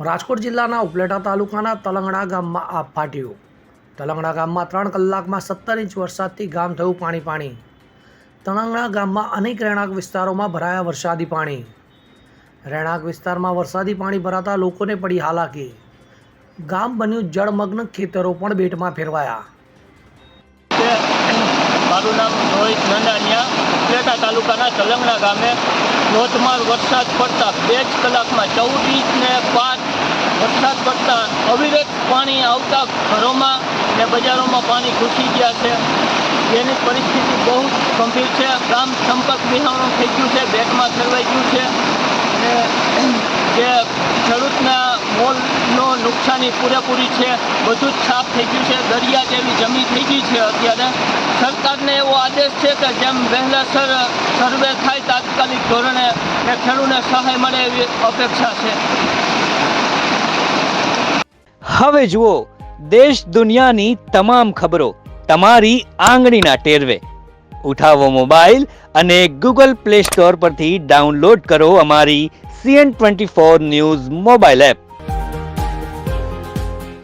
રાજકોટ જિલ્લાના ઉપલેટા તાલુકાના તલંગણા ગામમાં આ ફાટ્યું. તલંગણા ગામમાં ત્રણ કલાકમાં સત્તર ઇંચ વરસાદથી ગામ થયું પાણી પાણી. તલંગણા ગામમાં અનેક રહેણાંક વિસ્તારોમાં ભરાયા વરસાદી પાણી. રહેણાંક વિસ્તારમાં વરસાદી પાણી ભરાતા લોકોને પડી હાલાકી. ગામ બન્યું જળમગ્ન, ખેતરો પણ બેટમાં ફેરવાયા. મારું નામ રોહિત નંદાનિયા. ઉપલેટા તાલુકાના સલંગણા ગામે ધોધમાર વરસાદ પડતા બે જ કલાકમાં ચૌદ ઇંચ ને પાંચ વરસાદ પડતા અવિરત પાણી આવતા ઘરોમાં ને બજારોમાં પાણી ઘૂસી ગયા છે. જેની પરિસ્થિતિ બહુ ગંભીર છે. ગામ સંપર્ક વિહાણું થઈ ગયું છે. બેટમાં ફેરવાઈ ગયું છે. અને જે ખેડૂતના મોલનો નુકસાની પૂરેપૂરી છે. બધું જ સાફ થઈ ગયું છે. દરિયા જેવી જમી થઈ ગઈ છે અત્યારે. સરકારને એવો આદેશ છે કે જેમ વહેલાસર સર્વે થાય તાત્કાલિક ધોરણે ને ખેડૂતને સહાય મળે એવી અપેક્ષા છે. હવે જુઓ, દેશ દુનિયાની તમામ ખબરો તમારી આંગળીના ટેરવે. ઉઠાવો મોબાઈલ અને ગૂગલ પ્લે સ્ટોર પરથી ડાઉનલોડ કરો અમારી CN twenty four news mobile app.